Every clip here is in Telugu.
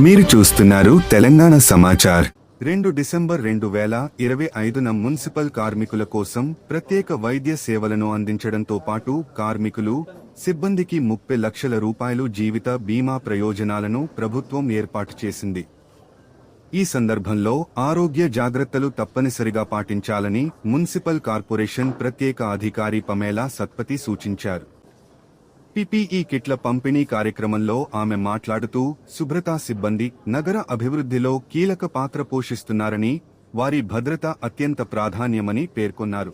మీరు చూస్తున్నారు తెలంగాణ సమాచార్. రెండు డిసెంబర్ రెండు వేల ఇరవై ఐదున మున్సిపల్ కార్మికుల కోసం ప్రత్యేక వైద్య సేవలను అందించడంతో పాటు కార్మికులు సిబ్బందికి ముప్పై లక్షల రూపాయలు జీవిత బీమా ప్రయోజనాలను ప్రభుత్వం ఏర్పాటు చేసింది. ఈ సందర్భంలో ఆరోగ్య జాగ్రత్తలు తప్పనిసరిగా పాటించాలని మున్సిపల్ కార్పొరేషన్ ప్రత్యేక అధికారి పమేలా సత్పతి సూచించారు. పిపిఈ కిట్ల పంపిణీ కార్యక్రమంలో ఆమె మాట్లాడుతూ శుభ్రతా సిబ్బంది నగర అభివృద్ధిలో కీలక పాత్ర పోషిస్తున్నారని వారి భద్రత అత్యంత ప్రాధాన్యమని పేర్కొన్నారు.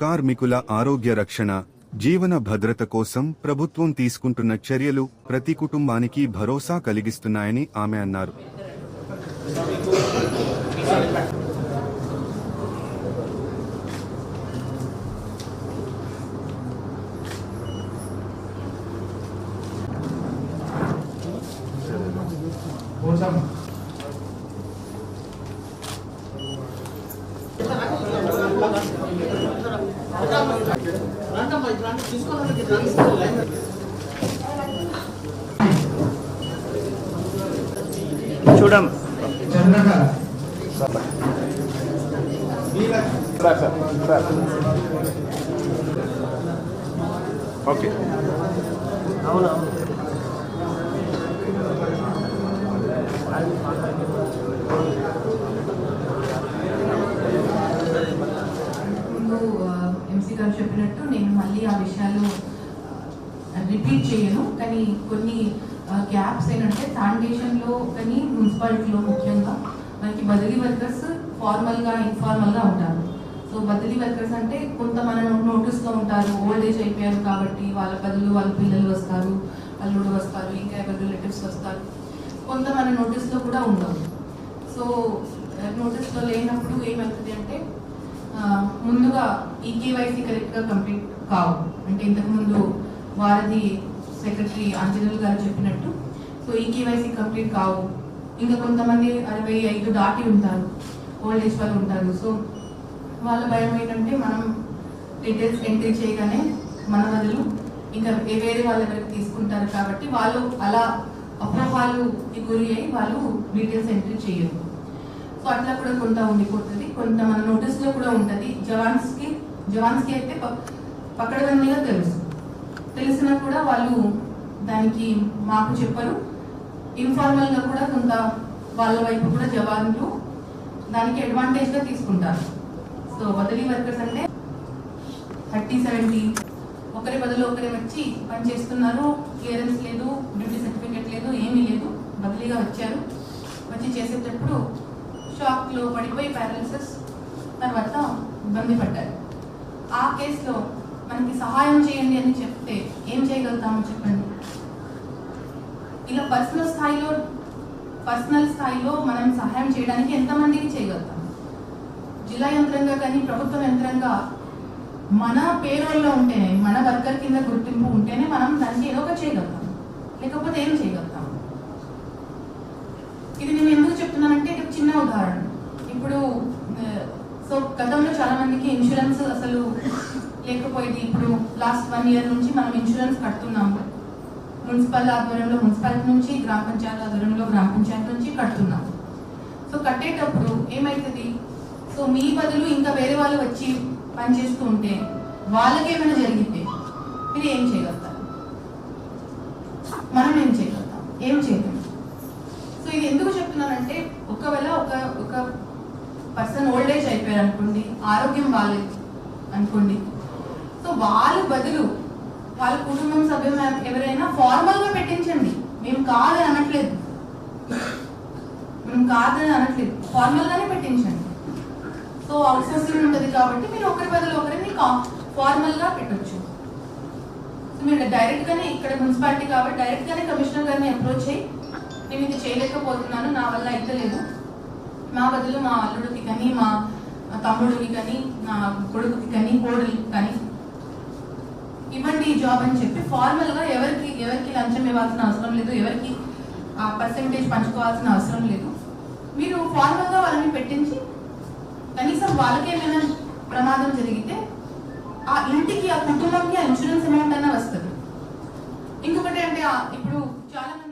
కార్మికుల ఆరోగ్య రక్షణ జీవన భద్రత కోసం ప్రభుత్వం తీసుకుంటున్న చర్యలు ప్రతి కుటుంబానికి భరోసా కలిగిస్తున్నాయని ఆమె అన్నారు. చూడం. ఓకే. ముందు ఎంసీ గారు చెప్పినట్టు నేను మళ్ళీ ఆ విషయాలు రిపీట్ చేయను. కానీ కొన్ని గ్యాప్స్ ఏంటంటే శానిటేషన్లో కానీ మున్సిపాలిటీలో ముఖ్యంగా మనకి బదిలీ వర్కర్స్ ఫార్మల్గా ఇన్ఫార్మల్గా ఉంటారు. సో బదిలీ వర్కర్స్ అంటే కొంత మన నోటీస్లో ఉంటారు. ఓల్డ్ ఏజ్ అయిపోయారు కాబట్టి వాళ్ళ బదులు వాళ్ళ పిల్లలు వస్తారు అల్లుడు వస్తారు ఇంకా ఎవరి రిలేటివ్స్ వస్తారు. కొంత మన నోటీస్లో కూడా ఉండవు సో నోటీస్లో లేనప్పుడు ఏమవుతుంది అంటే ముందుగా ఈ కేవైసీ కరెక్ట్గా కంప్లీట్ కావు. అంటే ఇంతకుముందు వారధి సెక్రటరీ అంజనులు గారు చెప్పినట్టు. సో ఈ కేవైసీ కంప్లీట్ కావు. ఇంకా కొంతమంది అరవై ఐదు దాటి ఉంటారు. ఓల్డ్ ఏజ్ వాళ్ళు ఉంటారు. సో వాళ్ళ భయం ఏంటంటే మనం డీటెయిల్స్ ఎంట్రీ చేయగానే మన బదులు ఇంకా వేరే వాళ్ళ దగ్గరికి తీసుకుంటారు కాబట్టి వాళ్ళు అలా అపోహాలుకి గురి అయి వాళ్ళు డీటెయిల్స్ ఎంట్రీ చేయరు. సో అట్లా కూడా కొంత ఉండిపోతుంది. కొంత మన నోటీస్లో కూడా ఉంటుంది. జవాన్స్కి జవాన్స్కి అయితే ప- తెలుసు. తెలిసినా కూడా వాళ్ళు దానికి మాకు చెప్పరు. ఇన్ఫార్మల్గా కూడా కొంత వాళ్ళ వైపు కూడా జవాన్లు దానికి అడ్వాంటేజ్గా తీసుకుంటారు. సో బదిలీ వర్కర్స్ అంటే థర్టీ సెవెంటీ ఒకరి బదులు ఒకరి వచ్చి పని చేస్తున్నారు. క్లియరెన్స్ లేదు డ్యూటీ సర్టిఫికేట్ లేదు ఏమీ లేదు. బదిలీగా వచ్చారు. వచ్చి చేసేటప్పుడు షాక్లో పడిపోయి పారాలిసిస్ తర్వాత ఇబ్బంది పడ్డారు. ఆ కేసులో మనకి సహాయం చేయండి అని చెప్తే ఏం చేయగలుగుతామో చెప్పండి. ఇలా పర్సనల్ స్థాయిలో పర్సనల్ స్థాయిలో మనం సహాయం చేయడానికి ఎంతమందికి చేయగలుగుతాం? జిల్లా యంత్రంగా కానీ ప్రభుత్వ యంత్రంగా మన పేరోల్లో ఉంటేనే మన వర్కర్ కింద గుర్తింపు ఉంటేనే మనం దానికి ఏదో ఒక చేయగలుగుతాం. లేకపోతే ఏం చేయగలుగుతాం ఇది నేను ఎందుకు చెప్తున్నానంటే ఇది ఒక చిన్న ఉదాహరణ. ఇప్పుడు సో గతంలో చాలా మందికి ఇన్సూరెన్స్ అసలు లేకపోయేది. ఇప్పుడు లాస్ట్ వన్ ఇయర్ నుంచి మనం ఇన్సూరెన్స్ కడుతున్నాము. మున్సిపల్ ఆధ్వర్యంలో మున్సిపాలిటీ నుంచి గ్రామ పంచాయతీ ఆధ్వర్యంలో గ్రామ పంచాయతీ నుంచి కడుతున్నాము. సో కట్టేటప్పుడు ఏమవుతుంది సో మీ బదులు ఇంకా వేరే వాళ్ళు వచ్చి పనిచేస్తూ ఉంటే వాళ్ళకి ఏమైనా జరిగితే మీరు ఏం చేయగలుగుతారు మనం ఏం చేయగలుగుతాం ఏం చేయలేము సో ఇది ఎందుకు చెప్తున్నానంటే ఒకవేళ ఒక ఒక పర్సన్ ఓల్డ్ ఏజ్ అయిపోయారు అనుకోండి ఆరోగ్యం బాగాలేదు అనుకోండి. సో వాళ్ళ బదులు వాళ్ళ కుటుంబం సభ్యులు ఎవరైనా ఫార్మల్గా పెట్టించండి. మేము కాదని అనట్లేదు. మేము కాదని అనట్లేదు. ఫార్మల్గానే పెట్టించండి. సో అవుట్ ఉంటుంది కాబట్టి మీరు ఒకరి బదులు ఒకరిని ఫార్మల్గా పెట్టొచ్చు. మీరు డైరెక్ట్గానే ఇక్కడ మున్సిపాలిటీ కాబట్టి డైరెక్ట్గానే కమిషనర్ గారిని అప్రోచ్ అయ్యి నేను ఇది చేయలేకపోతున్నాను నా వల్ల అయితే లేదు. నా బదులు మా అల్లుడికి కానీ మా తమ్ముడికి కానీ నా కొడుకుకి కానీ కోడలికి కానీ ఇవ్వండి ఈ జాబ్ అని చెప్పి ఫార్మల్గా ఎవరికి ఎవరికి లంచం ఇవ్వాల్సిన అవసరం లేదు ఎవరికి ఆ పర్సంటేజ్ పంచుకోవాల్సిన అవసరం లేదు. మీరు ఫార్మల్గా వాళ్ళని పెట్టించి కనీసం వాళ్ళకి ఏమైనా ప్రమాదం జరిగితే ఆ ఇంటికి ఆ కుటుంబంకి ఆ ఇన్సూరెన్స్ అమౌంట్ అయినా వస్తుంది. ఇంకొకటి అంటే ఇప్పుడు చాలా మంది